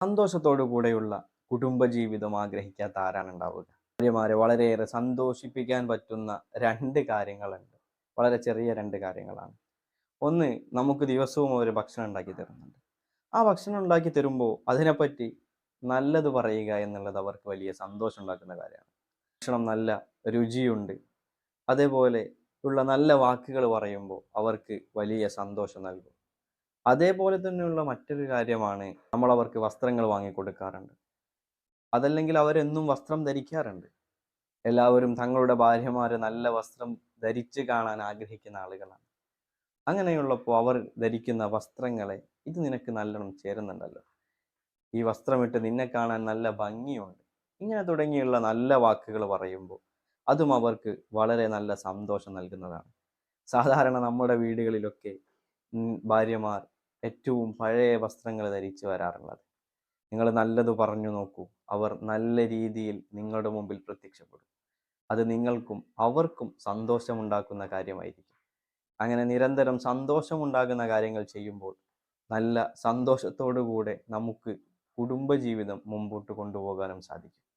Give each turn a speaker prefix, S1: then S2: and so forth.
S1: സന്തോഷത്തോടു കൂടെയുള്ള കുടുംബജീവിതം ആഗ്രഹിക്കാത്ത ആരാണ് ഉണ്ടാവുക? ഭാര്യമാരെ വളരെയേറെ സന്തോഷിപ്പിക്കാൻ പറ്റുന്ന രണ്ട് കാര്യങ്ങളുണ്ട്. വളരെ ചെറിയ രണ്ട് കാര്യങ്ങളാണ്. ഒന്ന് നമുക്ക് ദിവസവും ഒരു ഭക്ഷണം ഉണ്ടാക്കി തരുന്നുണ്ട്. ആ ഭക്ഷണം ഉണ്ടാക്കി തരുമ്പോൾ അതിനെപ്പറ്റി നല്ലത് പറയുക എന്നുള്ളത് അവർക്ക് വലിയ സന്തോഷം ഉണ്ടാക്കുന്ന കാര്യമാണ്. ഭക്ഷണം നല്ല രുചിയുണ്ട്. അതേപോലെ ഉള്ള നല്ല വാക്കുകൾ പറയുമ്പോൾ അവർക്ക് വലിയ സന്തോഷം നൽകും. അതേപോലെ തന്നെയുള്ള മറ്റൊരു കാര്യമാണ് നമ്മൾ അവർക്ക് വസ്ത്രങ്ങൾ വാങ്ങിക്കൊടുക്കാറുണ്ട്. അതല്ലെങ്കിൽ അവരെന്നും വസ്ത്രം ധരിക്കാറുണ്ട്. എല്ലാവരും തങ്ങളുടെ ഭാര്യമാരെ നല്ല വസ്ത്രം ധരിച്ച് കാണാൻ ആഗ്രഹിക്കുന്ന ആളുകളാണ്. അങ്ങനെയുള്ളപ്പോൾ അവർ ധരിക്കുന്ന വസ്ത്രങ്ങളെ ഇത് നിനക്ക് നല്ലോണം ചേരുന്നുണ്ടല്ലോ. ഈ വസ്ത്രമിട്ട് നിന്നെ കാണാൻ നല്ല ഭംഗിയുണ്ട്. ഇങ്ങനെ തുടങ്ങിയുള്ള നല്ല വാക്കുകൾ പറയുമ്പോൾ അതും അവർക്ക് വളരെ നല്ല സന്തോഷം നൽകുന്നതാണ്. സാധാരണ നമ്മുടെ വീടുകളിലൊക്കെ ഭാര്യമാർ ഏറ്റവും പഴയ വസ്ത്രങ്ങൾ ധരിച്ച് വരാറുള്ളത്. നിങ്ങൾ നല്ലത് പറഞ്ഞു നോക്കൂ. അവർ നല്ല രീതിയിൽ നിങ്ങളുടെ മുമ്പിൽ പ്രത്യക്ഷപ്പെടും. അത് നിങ്ങൾക്കും അവർക്കും സന്തോഷമുണ്ടാക്കുന്ന കാര്യമായിരിക്കും. അങ്ങനെ നിരന്തരം സന്തോഷമുണ്ടാകുന്ന കാര്യങ്ങൾ ചെയ്യുമ്പോൾ നല്ല സന്തോഷത്തോടു കൂടെ നമുക്ക് കുടുംബജീവിതം മുമ്പോട്ട് കൊണ്ടുപോകാനും സാധിക്കും.